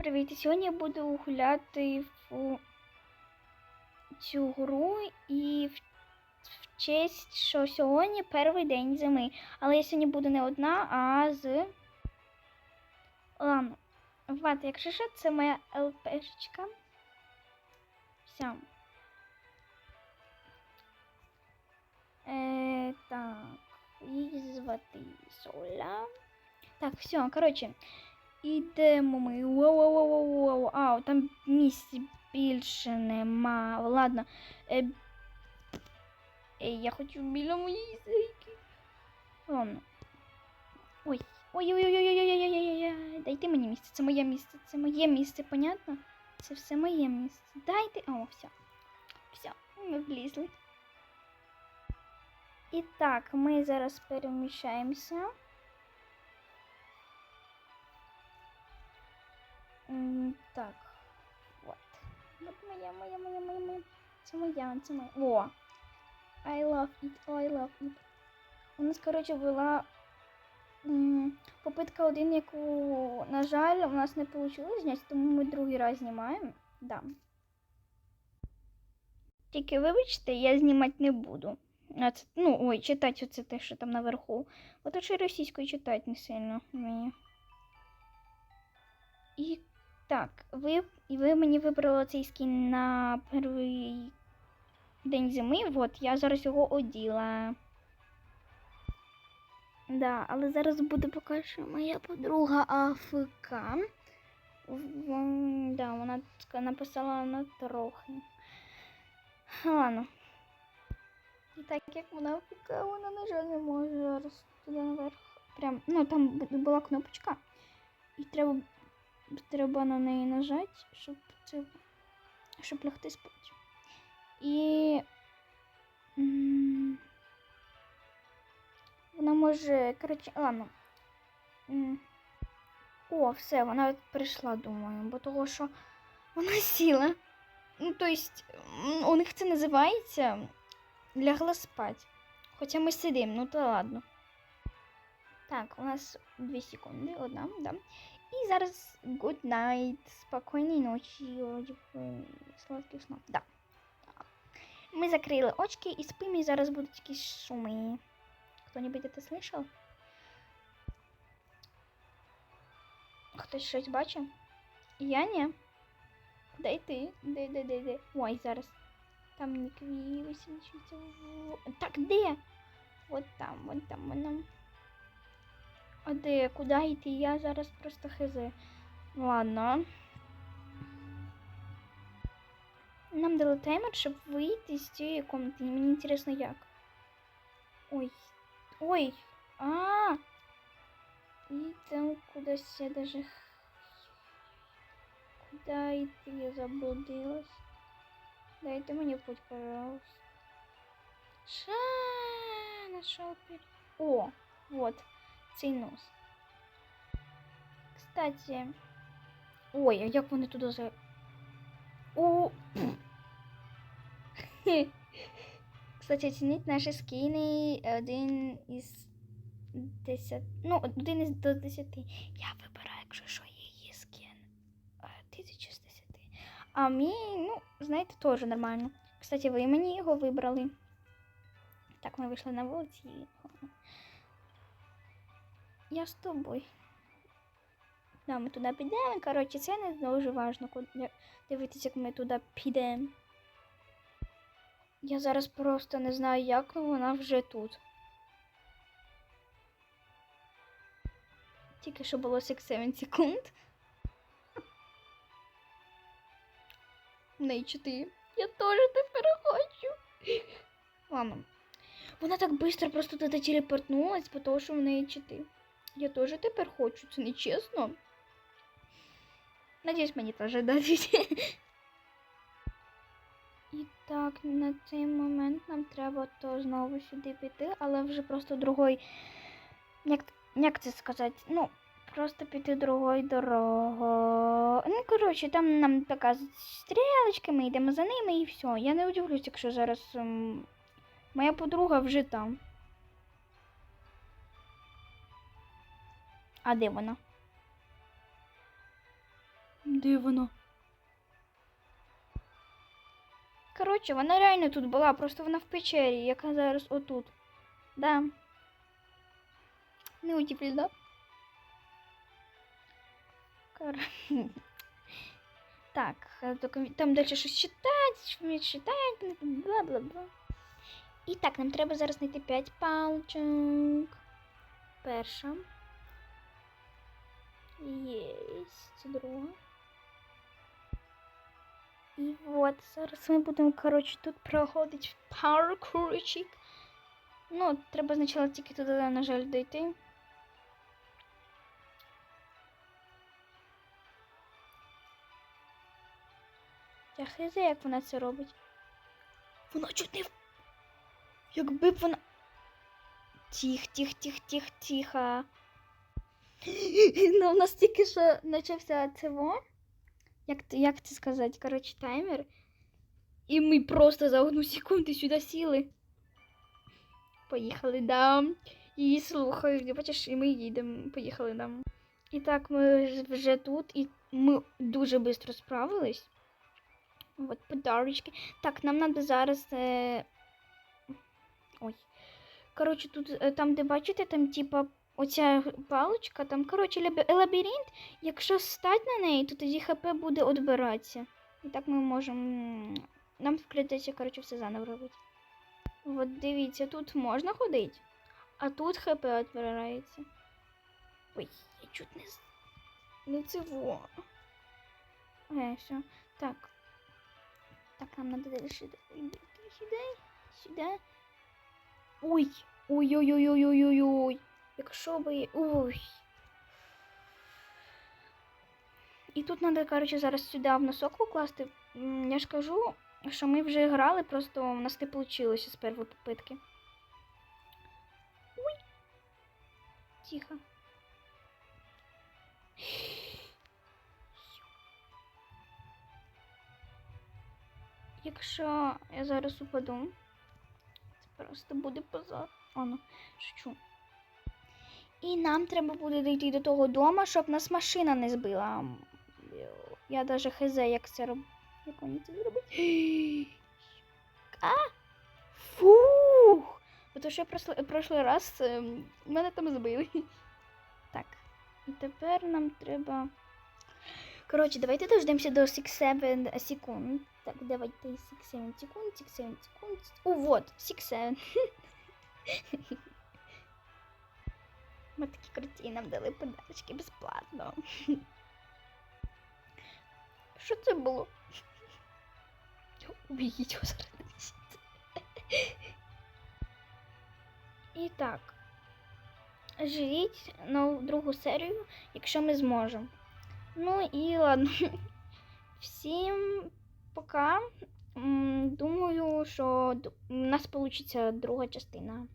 Привіт, сьогодні я буду гуляти в цю гру і в, в честь, що сьогодні перший день зими. Але я сьогодні буду не одна, а з. Ладно. Влад, якщо що, це моя ЛПшечка. Все. Е, так, її звати Соля. Так, все, коротше. Ідемо ми. Воу-воу-воу-воу. А, там місць більше нема. Ладно. Е, е, я хочу біля моєї зайки. Ладно. Ой. Ой-ой-ой-ой-ой-ой-ой-ой. Дайте мені місце. Це моє місце. Це моє місце, понятно? Це все моє місце. Дайте. О, все. Все, ми влізли. І так, ми зараз переміщаємося. Так. Вот. Вот моя, моя, моя, моя, моя. Це моя, це моя. О! I love it, oh, I love it. У нас, коротше, була попитка один, яку, на жаль, у нас не вийшло зняти, тому ми другий раз знімаємо. Да. Тільки вибачте, я знімати не буду. А це, ну, ой, читати оце те, що там наверху. Ото що російською читати не сильно мені. І так, ви, ви мені вибрали цей скін на перший день зими. От, я зараз його оділа. Да, але зараз буде поки що моя подруга АФК. В- Да, вона написала на трохи. Ладно. І так як вона АФК, вона, на жаль, не може зараз туди наверх. Прям, ну там була кнопочка. І треба треба на неї нажати, щоб це щоб лягти спати. І вона може, коротше, ладно. М, О, все, вона прийшла, думаю, бо того, що вона сіла. Ну, то есть, у них це називається лягла спать. Хоча ми сидимо, ну то ладно. Так, у нас дві секунди, одна, да. І зараз good night, спокійної ночі, типу, сладких снов. Да. Так. Ми закрили очки і спимо, і зараз будуть якісь шуми. Хто-небудь це слышав? Хтось щось бачив? Я ні. Де ти? Де, де, де, де? Ой, зараз. Там Нікві висвічується. в- Так, де? От там, от там, вона. А де? Куди йти? Я зараз просто хз. Ладно. Нам дали таймер, щоб вийти з цієї комнати. Мені інтересно як. Ой. Ой. А. І там кудись я даже. х- Куда йти? Я заблудилась. Дайте мені путь, пожалуйста. Ша, нашел пер... О, вот, Цей. Кстати. Ой, а як вони туди за. О! Кстати, оцініть наші скини один із десят. Ну, один із до десяти. Я вибираю, якщо що її скин. Е, Тисячу з десяти. А мій, ну, знаєте, теж нормально. Кстати, ви мені його вибрали. Так, ми вийшли на вулиці. Я з тобою. Да, ми туди підемо. Коротше, це не дуже куди дивитися, як ми туди підемо. Я зараз просто не знаю, як вона вже тут. Тільки що було 6-7 секунд. Неї 4. Я теж тепер хочу. Ладно. Вона так швидко просто туди телепортнулась, тому що в неї 4. Я теж тепер хочу, це не чесно. Надіюсь, мені теж дадуть. І так, на цей момент нам треба то знову сюди піти, але вже просто другой. Як, як це сказати? Ну, просто піти другою дорогою. Ну, коротше, там нам показують стрілочки, ми йдемо за ними і все. Я не удивлюсь, якщо зараз ем, моя подруга вже там. А де вона? Де вона? Коротше, вона реально тут була, просто вона в печері, яка зараз отут. Да. Не удивлена. Кор... Так, только там дальше щось читать, вміють читати, бла-бла-бла. І так, нам треба зараз знайти 5 паличок. Перша. Єсть, друга. І от зараз ми будемо, коротше, тут проходити паркурчик. Ну, треба спочатку тільки туди, на жаль, дойти. Я хз, як вона це робить. Вона чуть не. в- Якби б вона. Тих, тих, тих, тих, тихо. Ну, у нас тільки що почався цього. Як, як це сказати? Коротше, таймер. І ми просто за одну секунду сюди сіли. Поїхали, да. Її слухають. Бачиш, і ми їдемо. Поїхали, да. І так, ми вже тут, і ми дуже швидко справились. От подарочки. Так, нам треба зараз. Е... Ой. Коротше, тут е, там, де бачите, там типа оця паличка, там, коротше, лабіринт. Якщо стати на неї, то тоді ХП буде відбиратися. І так ми можемо. Нам прийдеться, коротше, все заново робити. От дивіться, тут можна ходити, а тут ХП відбирається. Ой, я чуть не не цього. Е, все. Так. Так, нам надо далі сюди. Сюди. Сюди. Ой. Ой-ой-ой-ой-ой-ой-ой. Якщо би. Ой. І тут треба, коротше, зараз сюди в носок покласти. Я ж кажу, що ми вже грали, просто у нас не вийшло з першої попитки. Ой. Тихо. Якщо я зараз упаду, це просто буде позор. О, ну, шучу. І нам треба буде дійти до того дому, щоб нас машина не збила. Я даже хз, як це роб... Як вони це зроблять? А! Фух! Бо що прошлий, прошлий раз ем, мене там збили. Так. І тепер нам треба. Коротше, давайте дождемося до 6-7 секунд. Так, давайте 6-7 секунд, 6-7 секунд. О, вот, 6-7. Ми такі круті, нам дали подарочки безплатно. Що це було? Убігіть його зараз. І так. Живіть на другу серію, якщо ми зможемо. Ну і ладно. Всім пока. Думаю, що у нас вийде друга частина.